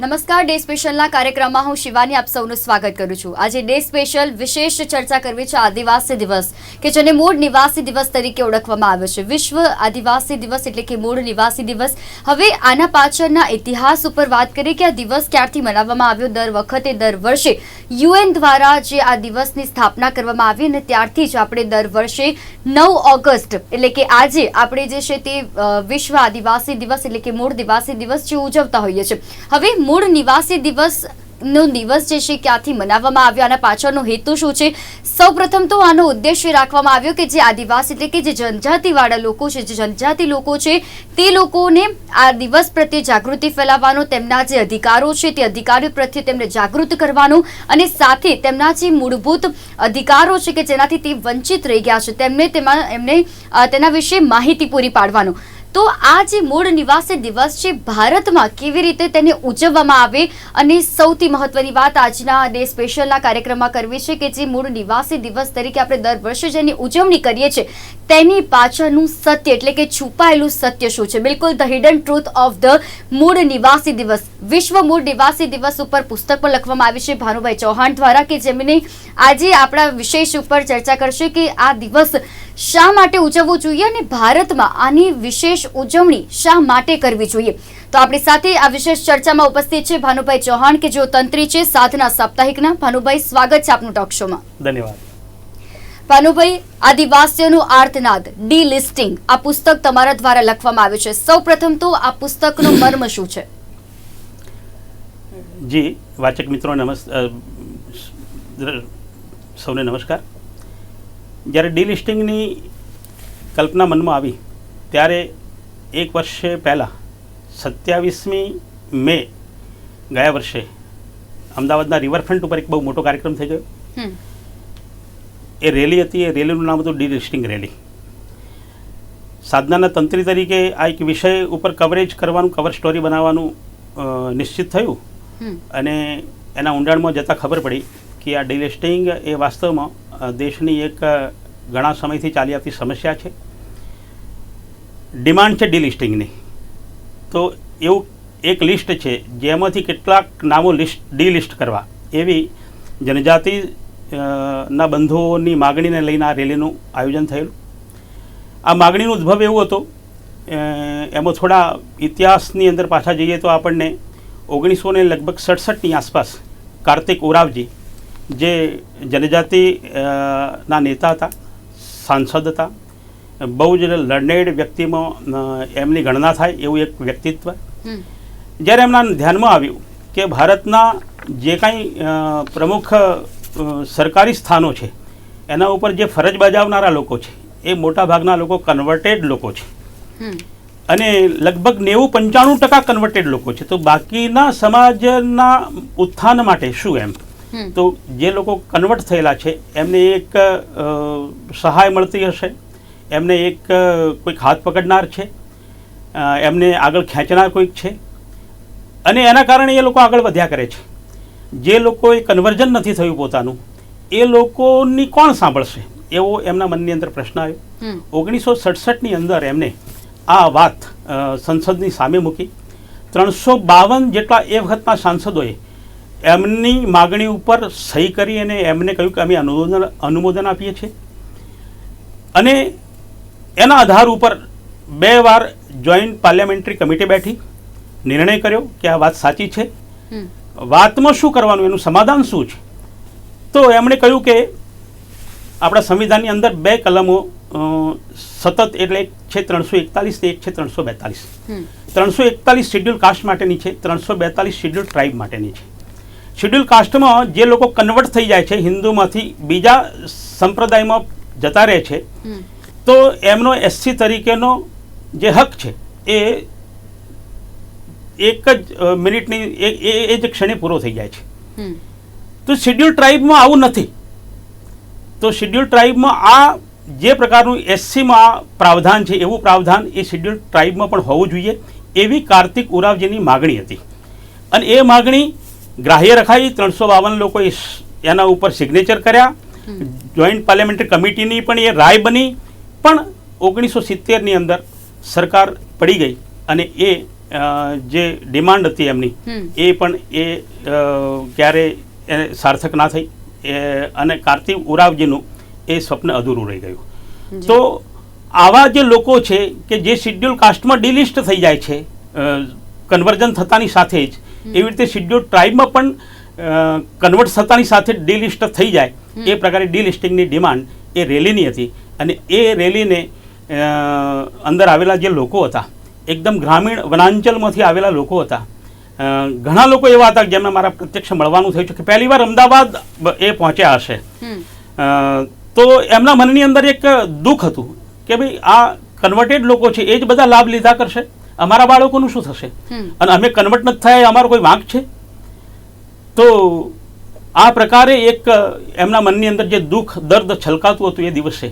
નમસ્કાર, ડે સ્પેશિયલના કાર્યક્રમમાં હું શિવાની આપ સૌનું સ્વાગત કરું છું. આજે ડે સ્પેશિયલ વિશેષ ચર્ચા કરવી છે આદિવાસી દિવસ, કે જેને મૂળ નિવાસી દિવસ તરીકે ઓળખવામાં આવે છે. વિશ્વ આદિવાસી દિવસ એટલે કે મૂળ નિવાસી દિવસ. હવે આના પાછળના ઇતિહાસ ઉપર વાત કરીએ કે આ દિવસ ક્યારથી મનાવવામાં આવ્યો? દર વખતે, દર વર્ષે યુએન દ્વારા જે આ દિવસની સ્થાપના કરવામાં આવી અને ત્યારથી જ આપણે દર વર્ષે નવ ઓગસ્ટ એટલે કે આજે આપણે જે છે તે વિશ્વ આદિવાસી દિવસ એટલે કે મૂળ નિવાસી દિવસ જે ઉજવતા હોઈએ છીએ. હવે મૂળ નિવાસી દિવસ નો દિવસ જે છે ક્યાંથી મનાવવામાં આવ્યો આના પાછળનો હેતુ શું છે? સૌપ્રથમ તો આનો ઉદ્દેશ્ય રાખવામાં આવ્યો કે જે આદિવાસી એટલે કે જે જનજાતિવાળા લોકો છે, જે જનજાતિ લોકો છે, તે લોકોને આ દિવસ પ્રત્યે જાગૃતિ ફેલાવવાનો, તેમના જે અધિકારો છે તે અધિકારો પ્રત્યે તેમને જાગૃત કરવાનો અને સાથે તેમના જે મૂળભૂત અધિકારો છે કે જેનાથી તે વંચિત રહી ગયા છે, તેમને તેમાં એમને તેના વિશે માહિતી પૂરી પાડવાનો. તો આ જે મૂળ નિવાસી દિવસ છે, ભારતમાં કેવી રીતે તેને ઉજવવામાં આવે? અને સૌથી મહત્વની વાત આજના ડે સ્પેશિયલના કાર્યક્રમમાં કરવી છે કે જે મૂળ નિવાસી દિવસ તરીકે આપણે દર વર્ષે જેની ઉજવણી કરીએ છીએ. તેની પાછળનું સત્ય એટલે કે છુપાયેલું સત્ય શું છે? બિલકુલ the hidden truth of the મૂળ નિવાસી દિવસ. વિશ્વ મૂળ નિવાસી દિવસ ઉપર પુસ્તક પણ લખવામાં આવ્યું છે ભાનુભાઈ ચૌહાણ દ્વારા કે જેમને આજે આપણા વિશેષ ઉપર ચર્ચા કરશે કે આ દિવસ શા માટે ઉજવવો જોઈએ અને ભારતમાં આની વિશેષ ઉજવણી શા માટે કરવી જોઈએ? તો આપણી સાથે આ વિશેષ ચર્ચામાં ઉપસ્થિત છે ભાનુભાઈ ચૌહાણ, કે જેઓ તંત્રી છે, સાધના સાપ્તાહિકના. ભાનુભાઈ, સ્વાગત છે આપનું ટોક શોમાં. ધન્યવાદ. ભાનુભાઈ આદિવાસીઓનું આર્તનાદ ડી લિસ્ટિંગ આ પુસ્તક તમારા દ્વારા લખવામાં આવ્યું છે. સૌ પ્રથમ તો આ પુસ્તકનો મર્મ શું છે? જી વાચક મિત્રો નમસ્કાર સૌને નમસ્કાર. જ્યારે ડી લિસ્ટિંગની કલ્પના મનમાં આવી ત્યારે એક વર્ષે પહેલાં સત્યાવીસમી મે ગયા વર્ષે અમદાવાદના રિવરફ્રન્ટ ઉપર એક બહુ મોટો કાર્યક્રમ થઈ ગયો. એ રેલી હતી એ રેલીનું નામ હતું ડિલિસ્ટિંગ રેલી. સાધનાના તંત્રી તરીકે આ એક વિષય ઉપર કવરેજ કરવાનું કવર સ્ટોરી બનાવવાનું નિશ્ચિત થયું. અને એના ઊંડાણમાં જતાં ખબર પડી કે આ ડિલિસ્ટિંગ એ વાસ્તવમાં દેશની એક ઘણા સમયથી ચાલી આવતી સમસ્યા છે. ડિમાન્ડ છે ડિલિસ્ટિંગની. તો એવું એક લિસ્ટ છે જેમાંથી કેટલાક નામો લિસ્ટ ડિલિસ્ટ કરવા. એવી જનજાતિ ના બંધુઓની માગણીને લઈને આ રેલીનું આયોજન થયેલું. આ માગણીનો ઉદ્ભવ એવો હતો. એમાં થોડા ઇતિહાસની અંદર પાછા જઈએ તો આપણને ઓગણીસો ને લગભગ સડસઠની આસપાસ કાર્તિક ઓરાવજી જે જનજાતિ ના નેતા હતા સાંસદ હતા બહુ જ લર્નેડ વ્યક્તિમાં એમની ગણના થાય એવું એક વ્યક્તિત્વ. જ્યારે એમના ધ્યાનમાં આવ્યું કે ભારતના જે કાંઈ પ્રમુખ સરકારી સ્થાનો છે. એના ઉપર જે ફરજ બજાવનારા લોકો છે એ મોટાભાગના લોકો કન્વર્ટેડ લોકો છે. અને લગભગ નેવું પંચાણું ટકા કન્વર્ટેડ લોકો છે. તો બાકીના સમાજના ઉત્થાન માટે શું એમ? તો જે લોકો કન્વર્ટ થયેલા છે એમને એક સહાય મળતી હશે. એમને એક કોઈક હાથ પકડનાર છે. એમને આગળ ખેંચનાર કોઈક છે. અને એના કારણે એ લોકો આગળ વધ્યા કરે છે. જે લોકોએ કન્વર્જન નથી થયું પોતાનું એ લોકોની કોણ સાંભળશે? એવો એમના મનની અંદર પ્રશ્ન આવ્યો. ઓગણીસો સડસઠની અંદર એમને આ વાત સંસદની સામે મૂકી. ત્રણસો બાવન જેટલા એ વખતના સાંસદોએ એમની માગણી ઉપર સહી કરી અને એમને કહ્યું કે અમે અનુમોદન અનુમોદન આપીએ છીએ. અને એના આધાર ઉપર બે વાર જોઈન્ટ પાર્લામેન્ટરી કમિટી બેઠી નિર્ણય કર્યો કે આ વાત સાચી છે. વાતમાં શું કરવાનું? એનું સમાધાન શું છે? તો એમણે કહ્યું કે આપણા સંવિધાનની અંદર બે કલમો સતત એટલે એક છે ત્રણસો એકતાલીસ ને એક છે ત્રણસો બેતાલીસ. ત્રણસો એકતાલીસ શેડ્યુલ કાસ્ટ માટેની છે ત્રણસો બેતાલીસ શેડ્યુલ ટ્રાઇબ માટેની છે. શેડ્યુલ કાસ્ટમાં જે લોકો કન્વર્ટ થઈ જાય છે હિન્દુમાંથી બીજા સંપ્રદાયમાં જતા રહે છે તો એમનો એસસી તરીકેનો જે હક છે એ એક જ મિનિટની એ જ ક્ષણે પૂરો થઈ જાય છે. તો શેડ્યુલ ટ્રાઇબમાં આવું નથી. તો શેડ્યુલ ટ્રાઇબમાં આ જે પ્રકારનું એસસીમાં પ્રાવધાન છે એવું પ્રાવધાન એ શેડ્યુલ ટ્રાઇબમાં પણ હોવું જોઈએ એવી કાર્તિક ઉરાવજીની માગણી હતી. અને એ માગણી ગ્રાહ્ય રખાઈ ત્રણસો બાવન લોકોએ એના ઉપર સિગ્નેચર કર્યા. જોઈન્ટ પાર્લામેન્ટરી કમિટીની પણ એ રાય બની. પણ ઓગણીસો સિત્તેરની અંદર સરકાર પડી ગઈ અને એ જે ડિમાન્ડ હતી એમની એ પણ એ ક્યારે સાર્થક ના થઈ. એ અને કાર્તિક ઉરાવજીનું એ સ્વપ્ન અધૂરું રહી ગયું. તો આવા જે લોકો છે કે જે શિડ્યુલ કાસ્ટમાં ડિલિસ્ટ થઈ જાય છે કન્વર્જન થતાની સાથે જ એવી રીતે શિડ્યુલ ટ્રાઇબમાં પણ કન્વર્ટ થતાની સાથે ડિલિસ્ટ થઈ જાય એ પ્રકારે ડિલિસ્ટિંગની ડિમાન્ડ એ રેલીની હતી. અને એ રેલીને અંદર આવેલા જે લોકો હતા એકદમ ગ્રામીણ વનાંચલમાંથી આવેલા લોકો હતા. ઘણા લોકો એવા હતા કે જેમને મારા પ્રત્યક્ષ મળવાનું થયું છે કે પહેલી વાર અમદાવાદ એ પહોંચ્યા હશે. તો એમના મનની અંદર એક દુઃખ હતું કે ભાઈ આ કન્વર્ટેડ લોકો છે એ જ બધા લાભ લીધા કરશે? અમારા બાળકોનું શું થશે? અને અમે કન્વર્ટ નથી થયા અમારો કોઈ વાંક છે? તો આ પ્રકારે એક એમના મનની અંદર જે દુઃખ દર્દ છલકાતું હતું એ દિવસે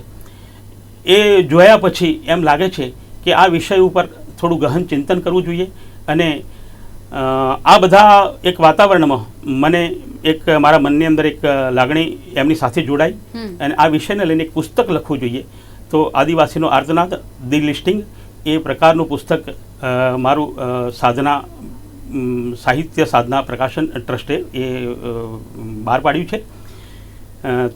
એ જોયા પછી એમ લાગે છે કે આ વિષય ઉપર થોડું ગહન ચિંતન કરવું જોઈએ. અને આ બધા એક વાતાવરણમાં મને એક મારા મનની અંદર એક લાગણી એમની સાથે જોડાઈ. અને આ વિષયને લઈને એક પુસ્તક લખવું જોઈએ. તો આદિવાસીનો આર્તનાદ ધી લિસ્ટિંગ એ પ્રકારનું પુસ્તક મારું સાધના સાહિત્ય સાધના પ્રકાશન ટ્રસ્ટે એ બહાર પાડ્યું છે.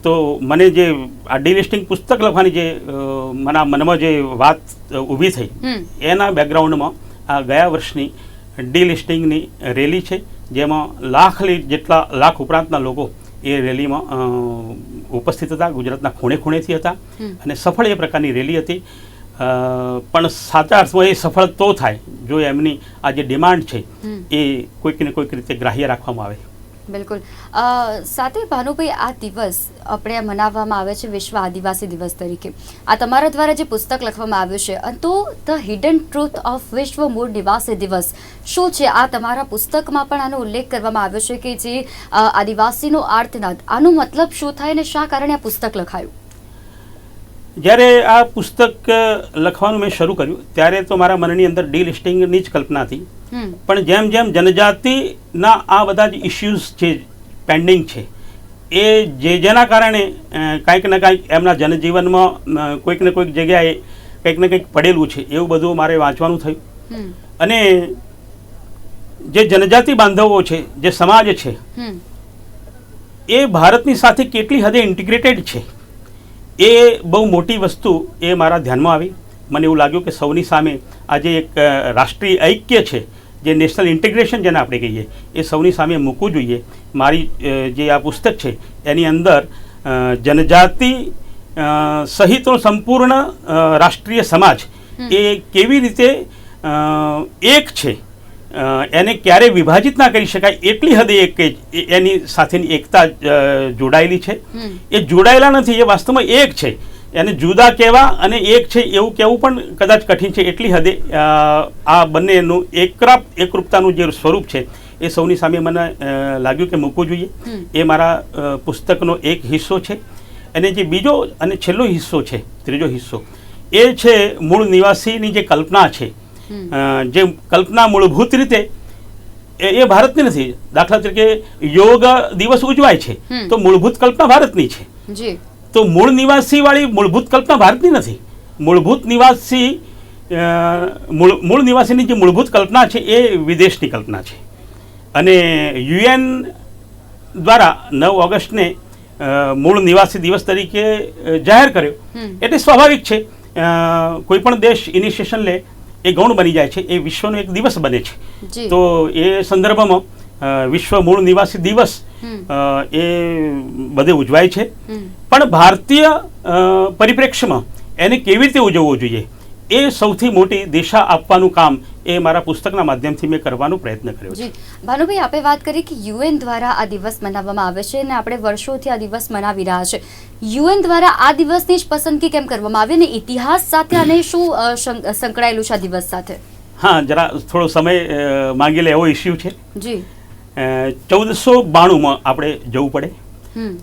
તો મને જે આ ડિલિસ્ટિંગ પુસ્તક લખવાની જે મના મારા મનમાં જે વાત ઊભી થઈ એના બેકગ્રાઉન્ડમાં આ ગયા વર્ષની ડિલિસ્ટિંગની રેલી છે જેમાં લાખ જેટલા લાખ ઉપરાંતના લોકો એ રેલીમાં ઉપસ્થિત હતા ગુજરાતના ખૂણે ખૂણેથી હતા અને સફળ એ પ્રકારની રેલી હતી. પણ સાચા અર્થમાં એ સફળ તો થાય જો એમની આ જે ડિમાન્ડ છે એ કોઈક ને કોઈક રીતે ગ્રાહ્ય રાખવામાં આવે. બિલકુલ. સાથે ભાનુભાઈ, આ દિવસ આપણે મનાવવામાં આવે છે વિશ્વ આદિવાસી દિવસ તરીકે. આ તમારા દ્વારા જે પુસ્તક લખવામાં આવ્યું છે તો ધ હિડન ટ્રુથ ઓફ વિશ્વ મૂળ નિવાસી દિવસ. શું છે? આ તમારા પુસ્તકમાં પણ આનો ઉલ્લેખ કરવામાં આવ્યો છે કે જે આદિવાસીનો આર્તનાદ. આનો મતલબ શું થાય અને શા કારણે આ પુસ્તક લખાયું? જ્યારે આ પુસ્તક લખવાનું મેં શરૂ કર્યું, ત્યારે તો મારા મનની અંદર ડીલિસ્ટિંગની જ કલ્પના હતી. પણ જેમ જેમ જનજાતિના આ બધા જ ઇસ્યુઝ છે પેન્ડિંગ છે એ જે જેના કારણે કંઈક ને કાંઈક એમના જનજીવનમાં કોઈક ને કોઈક જગ્યાએ કંઈક ને કંઈક પડેલું છે એવું બધું મારે વાંચવાનું થયું. અને જે જનજાતિ બાંધવો છે જે સમાજ છે એ ભારતની સાથે કેટલી હદે ઇન્ટિગ્રેટેડ છે એ બહુ મોટી વસ્તુ એ મારા ધ્યાનમાં આવી. મને એવું લાગ્યું કે સૌની સામે આજે એક રાષ્ટ્રીય ઐક્ય છે જે નેશનલ ઇન્ટિગ્રેશન જેને આપણે કહીએ એ સૌની સામે મૂકવું જોઈએ. મારી જે આ પુસ્તક છે એની અંદર જનજાતિ સહિતનો સંપૂર્ણ રાષ્ટ્રીય સમાજ એ કેવી રીતે એક છે એને ક્યારે વિભાજિત ના કરી શકાય એટલી હદે એક એની સાથેની એકતા જોડાયેલી છે. એ જોડાયેલા નથી એ વાસ્તવમાં એક છે. એને જુદા કહેવા અને એક છે એવું કહેવું પણ કદાચ કઠિન છે. એટલી હદે આ બંનેનું એકરાપ એકરૂપતાનું જે સ્વરૂપ છે એ સૌની સામે મને લાગ્યું કે મૂકવું જોઈએ. એ મારા પુસ્તકનો એક હિસ્સો છે. અને જે બીજો અને છેલ્લો હિસ્સો છે ત્રીજો હિસ્સો એ છે મૂળ નિવાસીની જે કલ્પના છે. જે કલ્પના મૂળભૂત રીતે એ એ ભારતની નથી. દાખલા તરીકે યોગ દિવસ ઉજવાય છે. તો મૂળભૂત કલ્પના ભારતની છે. તો મૂળ નિવાસી વાળી મૂળભૂત કલ્પના ભારતની નથી. મૂળભૂત નિવાસી મૂળ મૂળ નિવાસીની જે મૂળભૂત કલ્પના છે એ વિદેશની કલ્પના છે. અને યુએન દ્વારા નવ ઓગસ્ટને મૂળ નિવાસી દિવસ તરીકે જાહેર કર્યો. એટલે સ્વાભાવિક છે કોઈ પણ દેશ ઇનિશિએશન લે એ ગૌણ બની જાય છે એ વિશ્વનો એક દિવસ બને છે. તો એ સંદર્ભમાં વિશ્વ મૂળ નિવાસી દિવસ એ બધે ઉજવાય છે. પણ ભારતીય પરિપ્રેક્ષ્યમાં એને કેવી રીતે ઉજવવો જોઈએ? એ સૌથી મોટી દિશા આપવાનું કામ એ મારા પુસ્તકના માધ્યમથી મેં કરવાનો પ્રયત્ન કર્યો છે. ભાનુભાઈ આપે વાત કરી કે યુએન દ્વારા આ દિવસ મનાવવામાં આવે છે અને આપણે વર્ષોથી આ દિવસ મનાવી રહ્યા છે. યુએન દ્વારા આ દિવસની જ પસંદગી કેમ કરવામાં આવી અને ઇતિહાસ સાથે અને શું સંકળાયેલું છે આ દિવસ સાથે? હા જરા થોડો સમય માંગી લે એવો ઇસ્યુ છે. જી. ચૌદસો બાણુંમાં આપણે જવું પડે.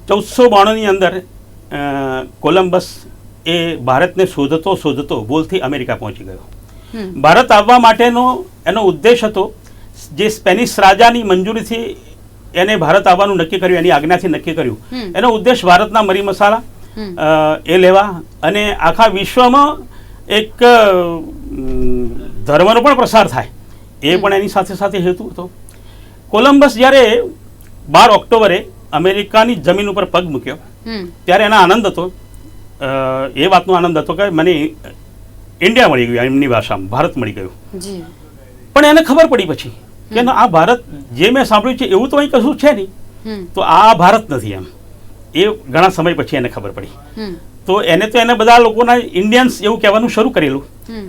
ચૌદસો બાણુંની અંદર કોલંબસ એ ભારતને શોધતો શોધતો ભૂલથી અમેરિકા પહોંચી ગયો. ભારત આવવા માટેનો એનો ઉદ્દેશ હતો જે સ્પેનિશ રાજાની મંજૂરીથી એને ભારત આવવાનું નક્કી કર્યું એની આજ્ઞાથી નક્કી કર્યું. એનો ઉદ્દેશ ભારતના મરી મસાલા એ લેવા અને આખા વિશ્વમાં એક ધર્મનો પણ પ્રસાર થાય. એ પણ એની સાથે સાથે હેતુ હતો. કોલંબસ જ્યારે બાર ઓક્ટોબરે અમેરિકાની જમીન ઉપર પગ મૂક્યો ત્યારે એના આનંદ હતો. એ વાતનો આનંદ હતો કે મને ઇન્ડિયા મળી ગયું એમની ભાષામાં ભારત મળી ગયું. પણ એને ખબર પડી પછી કે આ ભારત જે મેં સાંભળ્યું છે એવું તો અહીં કશું છે નહીં. તો આ ભારત નથી એમ. એ ઘણા સમય પછી એને ખબર પડી. તો એને તો એને બધા લોકોના ઇન્ડિયન્સ એવું કહેવાનું શરૂ કરેલું.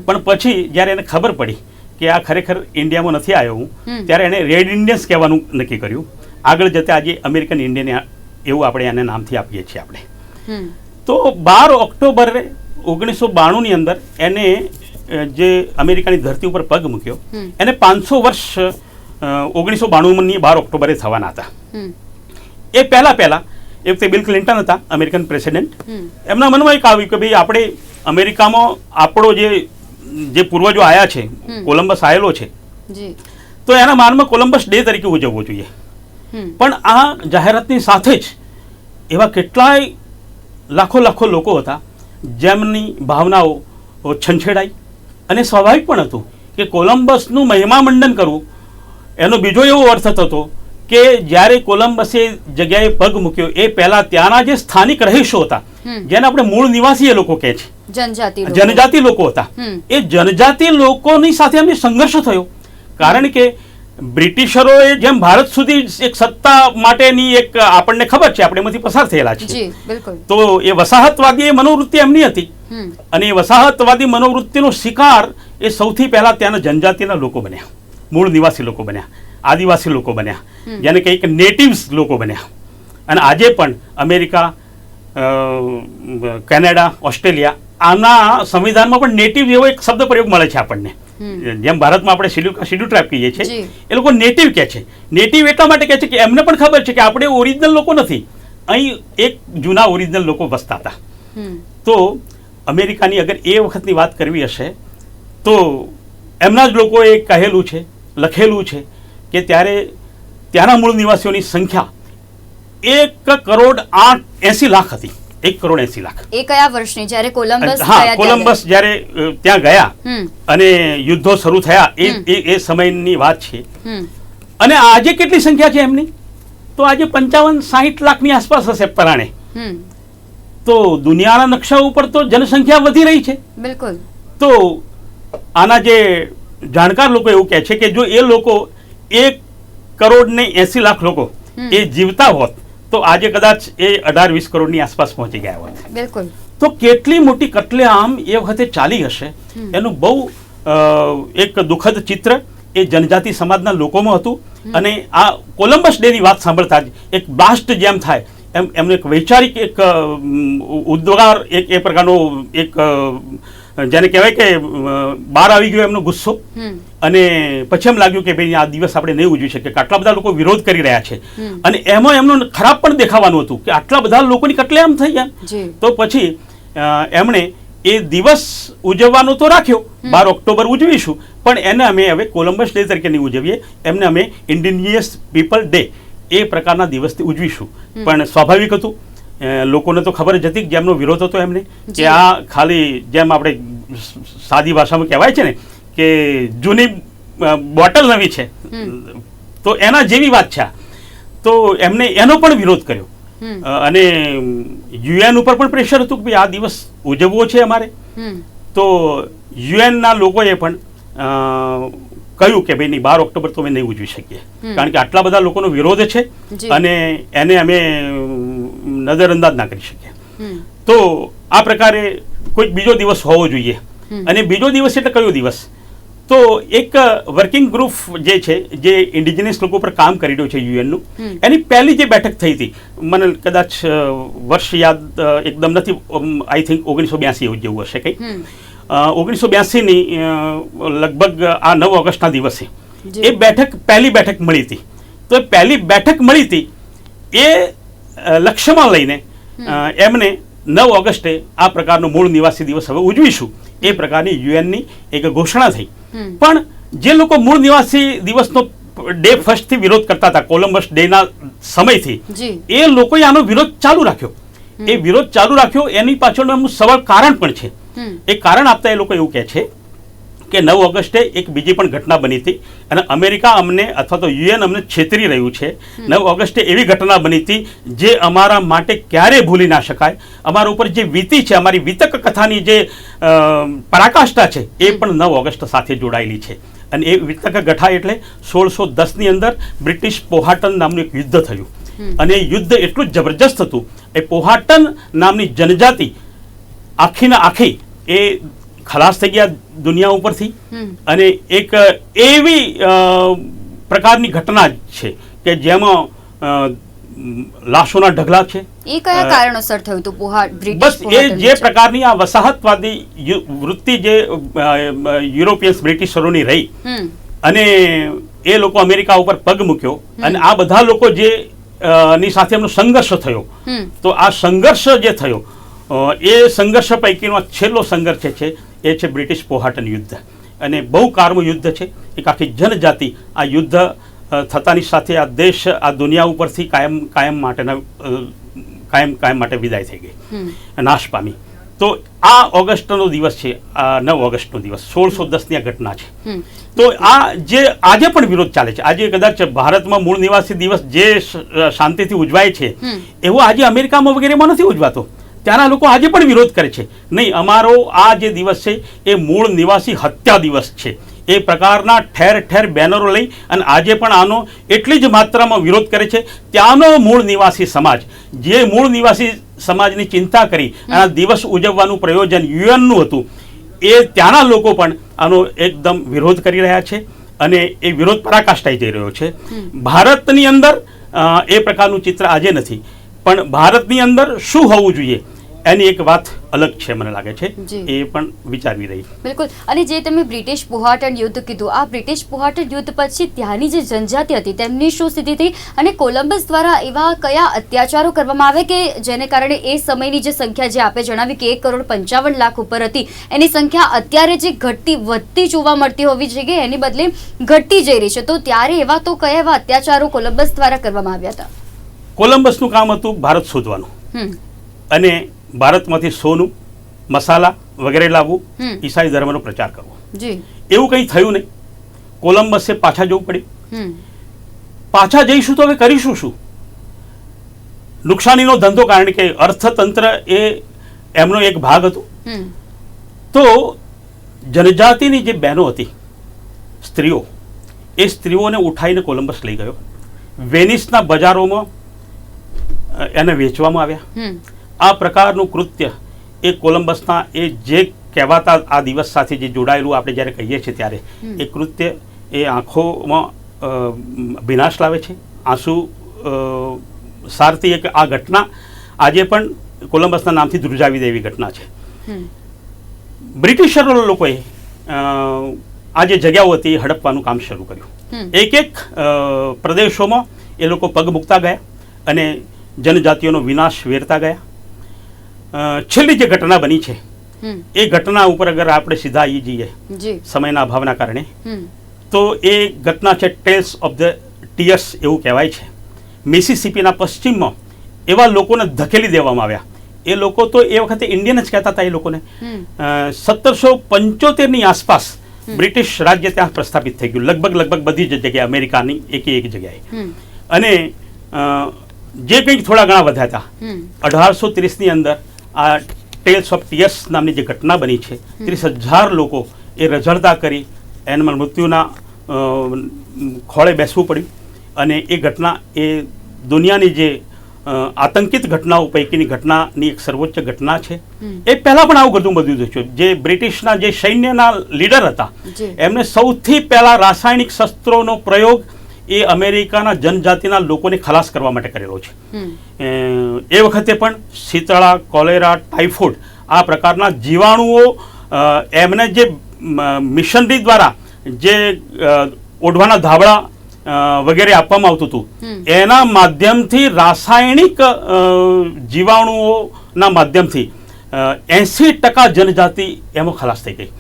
પણ પછી જ્યારે એને ખબર પડી કે આ ખરેખર ઇન્ડિયામાં નથી આવ્યો હું. ત્યારે એને રેડ ઇન્ડિયન્સ કહેવાનું નક્કી કર્યું. આગળ જતા આજે અમેરિકન ઇન્ડિયન એવું આપણે એને નામથી આપીએ છીએ આપણે. તો બાર ઓક્ટોબરે ઓગણીસો બાણુંની અંદર એને જે અમેરિકાની ધરતી ઉપર પગ મૂક્યો એને પાંચસો વર્ષ ઓગણીસો બાણુંની બાર ઓક્ટોબરે થવાના હતા. એ પહેલાં પહેલાં એ વખતે બિલ ક્લિન્ટન હતા અમેરિકન પ્રેસિડેન્ટ એમના મનમાં એક આવ્યું કે ભાઈ આપણે અમેરિકામાં આપણો જે જે પૂર્વજો આયા છે. કોલંબસ આવેલો છે તો એના માનમાં કોલંબસ ડે તરીકે ઉજવવો જોઈએ પણ આ જાહેરાતની સાથે જ એવા કેટલાય લાખો લાખો લોકો હતા જેમની ભાવનાઓ છંછેડાઈ અને સ્વાભાવિક પણ હતું કે કોલંબસનું મહિમામંડન કરવું એનો બીજો એવો અર્થ થતો કે જ્યારે કોલંબસે જગ્યાએ પગ મૂક્યો એ પહેલાં ત્યાંના જે સ્થાનિક રહીશો હતા. જેને આપણે મૂળ નિવાસી એ લોકો કહે છે. જનજાતિ લોકો. જનજાતિ લોકો હતા. એ જનજાતિ લોકોની સાથે એમને સંઘર્ષ થયો. કારણ કે બ્રિટિશરોએ જેમ ભારત સુધી એક સત્તા માટેની એક આપણને ખબર છે આપણે એમાંથી પસાર થયેલા છે તો એ વસાહતવાદી મનોવૃત્તિ એમની હતી. અને એ વસાહતવાદી મનોવૃત્તિનો શિકાર એ સૌથી પહેલા ત્યાંના જનજાતિના લોકો બન્યા. મૂળ નિવાસી લોકો બન્યા. આદિવાસી લોકો બન્યા. જેને કંઈક નેટિવ્સ લોકો બન્યા. અને આજે પણ અમેરિકા કેનેડા ઓસ્ટ્રેલિયા આના સંવિધાનમાં પણ નેટિવ એવો એક શબ્દ પ્રયોગ મળે છે આપણને. જેમ ભારતમાં આપણે શિડ્યુલ શિડ્યુલ ટ્રાઇબ કહીએ છીએ એ લોકો નેટિવ કહે છે. નેટિવ એટલા માટે કહે છે કે એમને પણ ખબર છે કે આપણે ઓરિજિનલ લોકો નથી. અહીં એક જૂના ઓરિજિનલ લોકો વસતા હતા. તો અમેરિકાની અગર એ વખતની વાત કરવી હશે તો એમના જ લોકોએ કહેલું છે લખેલું છે કે ત્યારે ત્યાંના મૂળ નિવાસીઓની સંખ્યા એક કરોડ આઠ એસી લાખ હતી. એક કરોડ એસી લાખ. એ કયા વર્ષની? જ્યારે કોલંબસ હા કોલંબસ જ્યારે ત્યાં ગયા અને યુદ્ધો શરૂ થયા એ એ- સમયની વાત છે. અને આજે કેટલી સંખ્યા છે એમની? તો આજે પંચાવન સાહીઠ લાખની આસપાસ હશે પરાણે. તો દુનિયાના નકશા ઉપર તો જનસંખ્યા વધી રહી છે. બિલકુલ. તો આના જે જાણકાર લોકો એવું કહે છે કે જો એ લોકો એક કરોડ ને એસી લાખ લોકો એ જીવતા હોત તો આજે કદાચ એ અઢાર વીસ કરોડની આસપાસ પહોંચી ગયા હોત બિલકુલ. તો કેટલી મોટી કતલેઆમ એ વખતે ચાલી હશે? એનું બહુ એક દુઃખદ ચિત્ર એ જનજાતિ સમાજના લોકોમાં હતું. અને આ કોલંબસ ડેની વાત સાંભળતા જ એક બ્લાસ્ટ જેમ થાય. એમ એમનો એક વૈચારિક એક ઉદ્ગાર એક એ પ્રકારનો એક જેને કહેવાય કે બહાર આવી ગયો એમનો ગુસ્સો. અને પછી એમ લાગ્યું કે ભાઈ આ દિવસ આપણે નહીં ઉજવી શકીએ કે આટલા બધા લોકો વિરોધ કરી રહ્યા છે. અને એમાં એમનું ખરાબ પણ દેખાવાનું હતું કે આટલા બધા લોકોની કતલેઆમ થઈ ગયા તો પછી એમણે એ દિવસ ઉજવવાનો તો રાખ્યો બાર ઓક્ટોબર ઉજવીશું પણ એને અમે હવે કોલંબસ ડે તરીકે નહીં ઉજવીએ એમને અમે ઇન્ડિનિયસ પીપલ ડે એ પ્રકારના દિવસથી ઉજવીશું. પણ સ્વાભાવિક હતું લોકોને તો ખબર જ હતી કે જેમનો વિરોધ હતો એમને. કે આ ખાલી જેમ આપણે સાદી ભાષામાં કહેવાય છે ને કે જૂની બોટલ નવી છે. તો એના જેવી વાત છે તો એમને એનો પણ વિરોધ કર્યો. અને યુએન ઉપર પણ પ્રેશર હતું કે ભાઈ આ દિવસ ઉજવવો છે અમારે. તો યુએનના લોકોએ પણ કહ્યું કે ભાઈ નહીં બાર ઓક્ટોબર તો અમે નહીં ઉજવી શકીએ. કારણ કે આટલા બધા લોકોનો વિરોધ છે અને એને અમ, નજરઅંદાજ ના કરી શકીએ. તો આ પ્રકારે કોઈક બીજો દિવસ હોવો જોઈએ. અને બીજો દિવસ એટલે કયો દિવસ? તો એક વર્કિંગ ગ્રુપ જે છે જે ઇન્ડિજિનિયસ લોકો પર કામ કરી રહ્યું છે યુએનનું. એની પહેલી જે બેઠક થઈ હતી મને કદાચ વર્ષ યાદ એકદમ નથી આઈ થિંક ઓગણીસો બ્યાસી જેવું હશે કંઈ ઓગણીસો બ્યાસીની લગભગ આ નવ ઓગસ્ટના દિવસે એ બેઠક પહેલી બેઠક મળી હતી. તો એ પહેલી બેઠક મળી હતી એ લક્ષ્યમાં લઈને એમને નવ ઓગસ્ટે આ પ્રકારનો મૂળ નિવાસી દિવસ હવે ઉજવીશું. એ પ્રકારની યુએનની એક ઘોષણા થઈ. પણ જે લોકો મૂળ નિવાસી દિવસનો ડે ફર્સ્ટથી વિરોધ કરતા હતા કોલંબસ ડેના સમયથી એ લોકોએ આનો વિરોધ ચાલુ રાખ્યો. એ વિરોધ ચાલુ રાખ્યો એની પાછળનું એમનું સવાલ કારણ પણ છે. એ કારણ આપતા એ લોકો એવું કહે છે કે નવ ઓગસ્ટે એક બીજી પણ ઘટના બની હતી. અને અમેરિકા અમને અથવા તો યુએન અમને છેતરી રહ્યું છે. નવ ઓગસ્ટે એવી ઘટના બની હતી જે અમારા માટે ક્યારેય ભૂલી ના શકાય. અમારા ઉપર જે વીતી છે અમારી વિતક કથાની જે પરાકાષ્ઠા છે એ પણ નવ ઓગસ્ટ સાથે જોડાયેલી છે. અને એ વિતક કથા એટલે સોળસો દસની અંદર બ્રિટિશ પોહાટન નામનું એક યુદ્ધ થયું. અને એ યુદ્ધ એટલું જ જબરજસ્ત હતું. એ પોહાટન નામની જનજાતિ આખીના આખી એ ખલાસ થઈ ગયા દુનિયા ઉપરથી. અને એક એવી પ્રકારની ઘટના છે કે જેમાં લાશોના ઢગલા છે. એ કયા કારણોસર થયું હતું પોહા બ્રિટિશ બસ એ જે પ્રકારની આ વસાહતવાદી વૃત્તિ જે યુરોપિયન્સ બ્રિટિશરોની રહી. અને એ લોકો અમેરિકા ઉપર પગ મૂક્યો. અને આ બધા લોકો જે ની સાથે એમનો સંઘર્ષ થયો. તો આ સંઘર્ષ જે થયો એ સંઘર્ષ પૈકીનો છેલ્લો સંઘર્ષ છે એ છે બ્રિટિશ પોહાટન યુદ્ધ. અને બહુ કારમું યુદ્ધ છે. એક આખી જનજાતિ આ યુદ્ધ થતાની સાથે આ દેશ આ દુનિયા ઉપરથી કાયમ કાયમ માટેના કાયમ કાયમ માટે વિદાય થઈ ગઈ. નાશ પામી. તો આ ઓગસ્ટનો દિવસ છે આ નવ ઓગસ્ટનો દિવસ. સોળસો દસની આ ઘટના છે. તો આ જે આજે પણ વિરોધ ચાલે છે. આજે કદાચ ભારતમાં મૂળ નિવાસી દિવસ જે શાંતિથી ઉજવાય છે એવો આજે અમેરિકામાં વગેરેમાં નથી ઉજવાતો. ત્યાંના લોકો આજે પણ વિરોધ કરે છે. નહીં અમારો આ જે દિવસ છે એ મૂળ નિવાસી હત્યા દિવસ છે. એ પ્રકારના ઠેર ઠેર બેનરો લઈ અને આજે પણ આનો એટલી જ માત્રામાં વિરોધ કરે છે. ત્યાંનો મૂળ નિવાસી સમાજ જે મૂળ નિવાસી સમાજની ચિંતા કરી આ દિવસ ઉજવવાનું પ્રયોજન યુએનનું હતું એ ત્યાંના લોકો પણ આનો એકદમ વિરોધ કરી રહ્યા છે અને એ વિરોધ પરાકાષ્ઠાઈ જઈ રહ્યો છે. ભારતની અંદર એ પ્રકારનું ચિત્ર આજે નથી. પણ ભારતની અંદર શું હોવું જોઈએ? એની એક વાત અલગ છે મને લાગે છે. એ પણ વિચારવી રહી. બિલકુલ. અને જે તમે બ્રિટિશ પોહાટન યુદ્ધ કીધું આ બ્રિટિશ પોહાટન યુદ્ધ પછી ત્યાંની જે જનજાતિ હતી તેમની શું સ્થિતિ થઈ અને કોલંબસ દ્વારા એવા કયા અત્યાચારો કરવામાં આવે કે જેને કારણે એ સમયની જે સંખ્યા જે આપે જણાવી કે એક કરોડ પંચાવન લાખ ઉપર હતી એની સંખ્યા અત્યારે જે ઘટતી વધતી જોવા મળતી હોવી જોઈએ એની બદલે ઘટતી જઈ રહી છે. તો ત્યારે એવા તો કયા એવા અત્યાચારો કોલંબસ દ્વારા કરવામાં આવ્યા હતા? કોલંબસનું કામ હતું ભારત શોધવાનું. અને ભારતમાંથી સોનું મસાલા વગેરે લાવવું ઈસાઈ ધર્મનો પ્રચાર કરવો. એવું કંઈ થયું નહીં. કોલંબસે પાછા જવું પડ્યું. પાછા જઈશું તો હવે કરીશું શું? નુકસાનીનો ધંધો કારણ કે અર્થતંત્ર એ એમનો એક ભાગ હતો. તો જનજાતિની જે બહેનો હતી સ્ત્રીઓ એ સ્ત્રીઓને ઉઠાઈને કોલંબસ લઈ ગયો. વેનિસના બજારોમાં એને વેચવામાં આવ્યા. આ પ્રકારનું કૃત્ય એ કોલંબસના એ જે કહેવાતા આ દિવસ સાથે જે જોડાયેલું આપણે જ્યારે કહીએ છીએ ત્યારે એ કૃત્ય એ આંખોમાં વિનાશ લાવે છે. આંસુ સારતી એક આ ઘટના આજે પણ કોલંબસના નામથી ધ્રુજાવી દે એવી ઘટના છે. બ્રિટિશરો લોકોએ આ જે જગ્યાઓ હતી એ હડપવાનું કામ શરૂ કર્યું. એક એક પ્રદેશોમાં એ લોકો પગ મૂકતા ગયા અને જનજાતિઓનો વિનાશ વેરતા ગયા. છેલ્લી જે ઘટના બની છે એ ઘટના ઉપર અગર આપણે સીધા આવી જઈએ સમયના અભાવના કારણે તો એ ઘટના છે ટેલ્સ ઓફ ધ ટીયર્સ એવું કહેવાય છે. મિસિસિપીના પશ્ચિમમાં એવા લોકોને ધકેલી દેવામાં આવ્યા. એ લોકો તો એ વખતે ઇન્ડિયન જ કહેતા હતા એ લોકોને. સત્તરસો પંચોતેરની આસપાસ બ્રિટિશ રાજ્ય ત્યાં પ્રસ્થાપિત થઈ ગયું. લગભગ લગભગ બધી જ જગ્યાએ અમેરિકાની એક એક જગ્યાએ. અને જે કંઈક થોડા ઘણા વધ્યા હતા. અઢારસો ત્રીસની અંદર આ ટેલ્સ ઓફ ટીયર્સ નામની જે ઘટના બની છે ત્રીસ હજાર લોકો એ રઝળતા કરી એનામાં મૃત્યુના ખોળે બેસવું પડ્યું અને એ ઘટના એ દુનિયાની જે આતંકિત ઘટનાઓ પૈકીની ઘટનાની એક સર્વોચ્ચ ઘટના છે. એ પહેલાં પણ આવું બધું બધું થયું છે. જે બ્રિટિશના જે સૈન્યના લીડર હતા એમને સૌથી પહેલા રાસાયણિક શસ્ત્રોનો પ્રયોગ એ અમેરિકાના જનજાતિના લોકોને ખલાસ કરવા માટે કરેલો છે. એ વખતે પણ શીતળા કોલેરા ટાઇફોઇડ આ પ્રકારના જીવાણુઓ એમને જે મિશનરી દ્વારા જે ઓઢવાના ધાબળા વગેરે આપવામાં આવતું હતું એના માધ્યમથી રાસાયણિક જીવાણુઓના માધ્યમથી એંસી ટકા જનજાતિ એમાં ખલાસ થઈ ગઈ.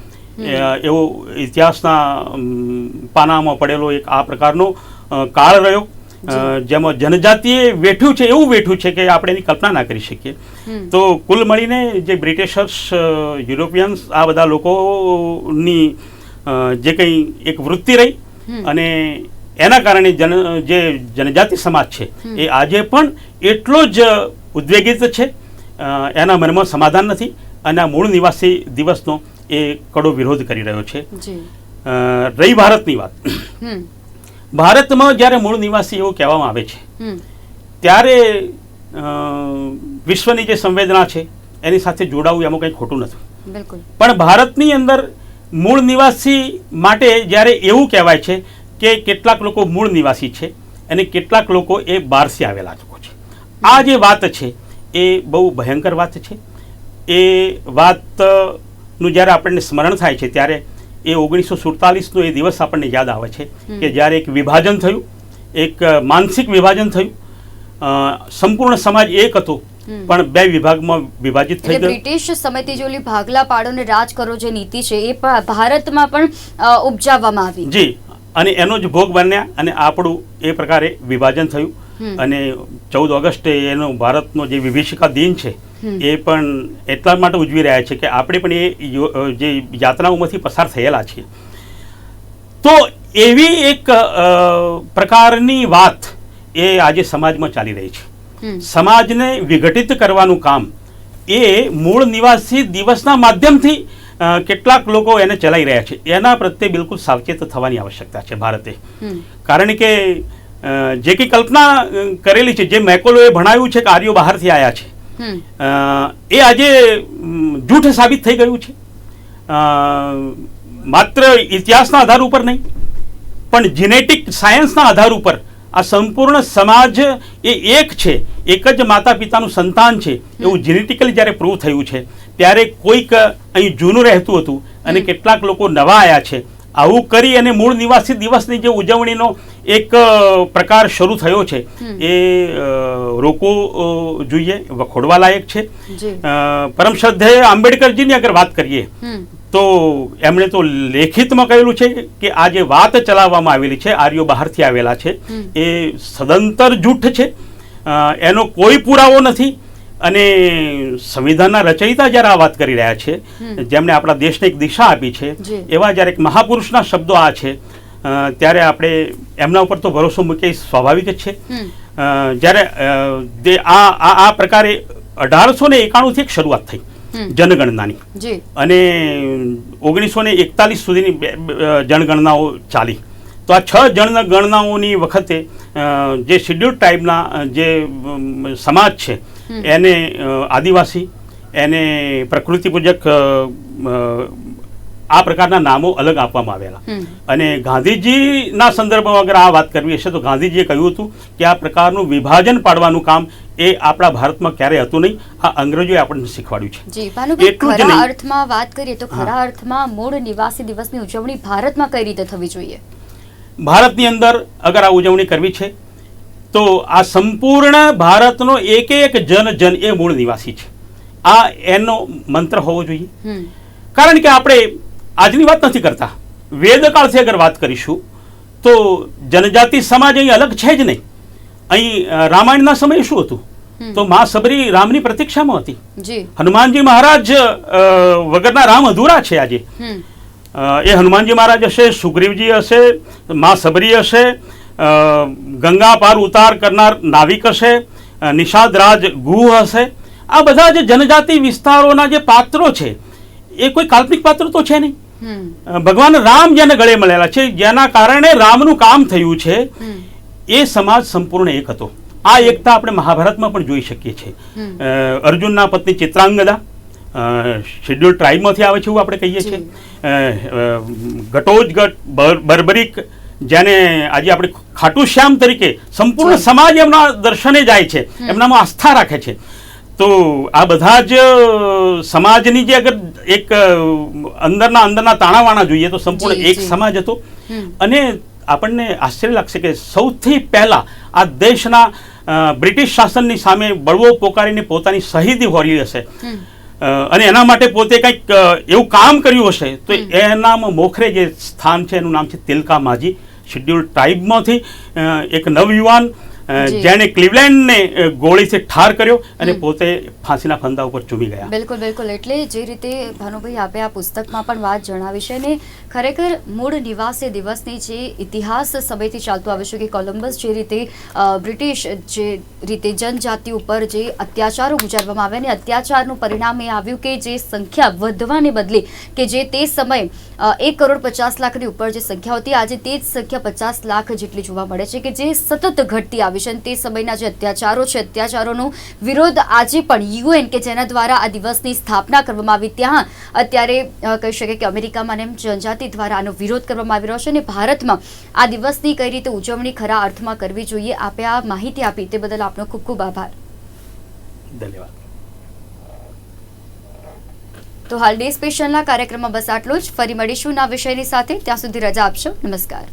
એવો ઇતિહાસના પાનામાં પડેલો એક આ પ્રકારનો કાળ રહ્યો. જેમાં જનજાતિએ વેઠ્યું છે એવું વેઠ્યું છે કે આપણે એની કલ્પના ના કરી શકીએ. તો કુલ મળીને જે બ્રિટિશર્સ યુરોપિયન્સ આ બધા લોકોની જે કંઈ એક વૃત્તિ રહી અને એના કારણે જન જે જનજાતિ સમાજ છે એ આજે પણ એટલો જ ઉદ્વેગિત છે. એના મનમાં સમાધાન નથી. અને આ મૂળ નિવાસી દિવસનો એ કડો વિરોધ કરી રહ્યો છે. રહી ભારતની વાત. ભારતમાં જ્યારે મૂળ નિવાસી એવું કહેવામાં આવે છે ત્યારે વિશ્વની જે સંવેદના છે એની સાથે જોડાવું એમાં કંઈ ખોટું નથી. પણ ભારતની અંદર મૂળ નિવાસી માટે જ્યારે એવું કહેવાય છે કે કેટલાક લોકો મૂળ નિવાસી છે અને કેટલાક લોકો એ બહારથી આવેલા લોકો છે. આ જે વાત છે એ બહુ ભયંકર વાત છે. એ વાતનું જ્યારે આપણને સ્મરણ થાય છે ત્યારે એ ઓગણીસો સુડતાલીસનો એ દિવસ આપણને યાદ આવે છે કે જ્યારે એક વિભાજન થયું એક માનસિક વિભાજન થયું. સંપૂર્ણ સમાજ એક હતો પણ બે વિભાગમાં વિભાજિત થઈ ગયો. બ્રિટિશ સમયથી જે ઓલી ભાગલા પાડો ને રાજ કરો જે નીતિ છે એ પણ ભારતમાં પણ ઉપજાવવામાં આવી. જી અને એનો જ ભોગ બન્યા અને આપણું એ પ્રકારે વિભાજન થયું. અને ચૌદ ઓગસ્ટે એનો ભારતનો જે વિભીષિકા દિન છે. એ પણ એટલા માટે ઉજવી રહ્યા છે કે આપણે પણ એ જે યાતનાઓમાંથી પસાર થયેલા છીએ. તો એવી એક પ્રકારની વાત એ આજે સમાજમાં ચાલી રહી છે. સમાજને વિઘટિત કરવાનું કામ એ મૂળ નિવાસી દિવસના માધ્યમથી કેટલાક લોકો એને ચલાવી રહ્યા છે. એના પ્રત્યે બિલકુલ સાવચેત થવાની આવશ્યકતા છે ભારતે. કારણ કે જે કંઈ કલ્પના કરેલી છે જે મેકોલોએ ભણાવ્યું છે કે આર્યો બહારથી આવ્યા છે એ આજે જૂઠ સાબિત થઈ ગયું છે. માત્ર ઇતિહાસના આધાર ઉપર નહીં પણ જીનેટિક સાયન્સના આધાર ઉપર આ સંપૂર્ણ સમાજ એ એક છે એક જ માતા પિતાનું સંતાન છે એવું જીનેટિકલી જ્યારે પ્રૂવ થયું છે ત્યારે કોઈક અહીં જૂનું રહેતું હતું અને કેટલાક લોકો નવા આવ્યા છે આવું કરી અને મૂળ નિવાસી દિવસની જે ઉજવણીનો એક પ્રકાર શરૂ થયો છે એ રોકો જોઈએ વખોડવા લાયક છે. પરમ શ્રદ્ધેય આંબેડકરજીની અગર વાત કરીએ તો એમણે તો લેખિતમાં કહેલું છે કે આ જે વાત ચલાવવામાં આવેલી છે આર્યો બહારથી આવેલા છે એ સદંતર જૂઠ છે. એનો કોઈ પુરાવો નથી. અને સંવિધાનના રચયિતા જ્યારે આ વાત કરી રહ્યા છે જેમણે આપણા દેશને એક દિશા આપી છે એવા જ્યારે એક મહાપુરુષના શબ્દો આ છે ત્યારે આપણે એમના ઉપર તો ભરોસો મૂકીએ સ્વાભાવિક જ છે. જ્યારે આ આ આ પ્રકારે અઢારસો ને એકાણુંથી એક શરૂઆત થઈ જનગણનાની. અને ઓગણીસો ને એકતાલીસ સુધીની જનગણનાઓ ચાલી. તો આ છ જણ ગણનાઓની વખતે જે શેડ્યુલ ટ્રાઇબના જે સમાજ છે એને આદિવાસી એને પ્રકૃતિ પૂજક આ પ્રકારના નામો અલગ આપવામાં આવેલા. અને ગાંધીજીના સંદર્ભમાં અગર આ વાત કરવી હશે તો ગાંધીજીએ કહ્યું હતું કે આ પ્રકારનું વિભાજન પાડવાનું કામ એ આપણા ભારતમાં ક્યારેય હતું નહીં. આ અંગ્રેજોએ આપણને શીખવાડ્યું છે. એટલું જ અર્થમાં વાત કરીએ તો ખરા અર્થમાં મૂળ નિવાસી દિવસની ઉજવણી ભારતમાં કઈ રીતે થવી જોઈએ? ભારતની અંદર અગર આ ઉજવણી કરવી છે તો આ સંપૂર્ણ ભારતનો એક એક જન જન એ મૂળ નિવાસી છે. આ એનો મંત્ર હોવો જોઈએ. કારણ કે આપણે આજની વાત નથી કરતા. વેદકાળથી અગર વાત કરીશું તો જનજાતિ સમાજ અહીં અલગ છે જ નહીં. અહીં રામાયણના સમયે શું હતું? તો મા સબરી રામની પ્રતીક્ષામાં હતી. હનુમાનજી મહારાજ વગરના રામ અધૂરા છે આજે. એ હનુમાનજી મહારાજ હશે સુગ્રીવજી હશે મા સબરી હશે ગંગા પાર ઉતાર કરનાર નાવિક હશે નિષાદરાજ નિષાદ રાજ ગુહ હશે. આ બધા જે જનજાતિ વિસ્તારોના જે પાત્રો છે એ કોઈ કાલ્પનિક પાત્ર તો છે નહીં. ભગવાન રામ જેને ગળે મળેલા છે જેના કારણે રામનું કામ થયું છે એ સમાજ સંપૂર્ણ એક હતો. આ એકતા આપણે મહાભારતમાં પણ જોઈ શકીએ છીએ. અર્જુનના પત્ની ચિત્રાંગદા શેડ્યુલ ટ્રાઇબમાંથી આવે છે એવું આપણે કહીએ છીએ? ઘટોજગટ બર- બર્બરિક જેને આજે આપણે ખાટુ શ્યામ તરીકે સંપૂર્ણ સમાજ એમના દર્શને જાય છે એમનામાં આસ્થા રાખે છે. તો આ બધા જ સમાજની જે અગર એક અંદરના અંદરના તાણાવાણા જોઈએ તો સંપૂર્ણ એક સમાજ હતો. અને આપણને આશ્ચર્ય લાગશે કે સૌથી પહેલા આ દેશના બ્રિટિશ શાસનની સામે બળવો પોકારીને પોતાની શહીદી હોરી હશે. અને એના માટે પોતે કંઈક એવું કામ કર્યું હશે તો એનામાં મોખરે જે સ્થાન છે એનું નામ છે તિલકા માજી શિડ્યુલ ટ્રાઇબમાંથી એક નવયુવાન. જેણે ક્લિવલેન્ડને ગોળીથી ઠાર કર્યો અને પોતે ફાંસીના ફંદા ઉપર ચૂમી ગયા. બિલકુલ બિલકુલ. એટલે જે રીતે ભાનુભાઈ આપે આ પુસ્તકમાં પણ વાત જણાવી છે ને ખરેખર મૂળ નિવાસી દિવસની જે ઇતિહાસ સમયથી ચાલતો આવે છે કે કોલંબસ જે રીતે બ્રિટિશ જે રીતે જનજાતિ ઉપર જે અત્યાચારો ગુજારવામાં આવ્યા અને અત્યાચારનું પરિણામ એ આવ્યું કે જે સંખ્યા વધવાને બદલે કે જે તે સમયે એક કરોડ પચાસ લાખની ઉપર જે સંખ્યા હતી આજે તે જ સંખ્યા પચાસ લાખ જેટલી જોવા મળે છે કે જે સતત ઘટતી આવી છે તે સમયના જે અત્યાચારો છે અત્યાચારોનો વિરોધ આજે પણ યુએન કે જેના દ્વારા આ દિવસની સ્થાપના કરવામાં આવી ત્યાં અત્યારે કહી શકે કે અમેરિકામાં એમ જનજાતિ દ્વારા આનો વિરોધ કરવામાં આવી રહ્યો છે અને ભારતમાં આ દિવસની કઈ રીતે ઉજવણી ખરા અર્થમાં કરવી જોઈએ આપે આ માહિતી આપી. તે બદલ આપનો ખૂબ ખૂબ આભાર. ધન્યવાદ. તો હાલ ડે સ્પેશિયલના કાર્યક્રમમાં બસ આટલું જ. ફરી મળીશું ના વિષયની સાથે. ત્યાં સુધી રજા આપશો. નમસ્કાર.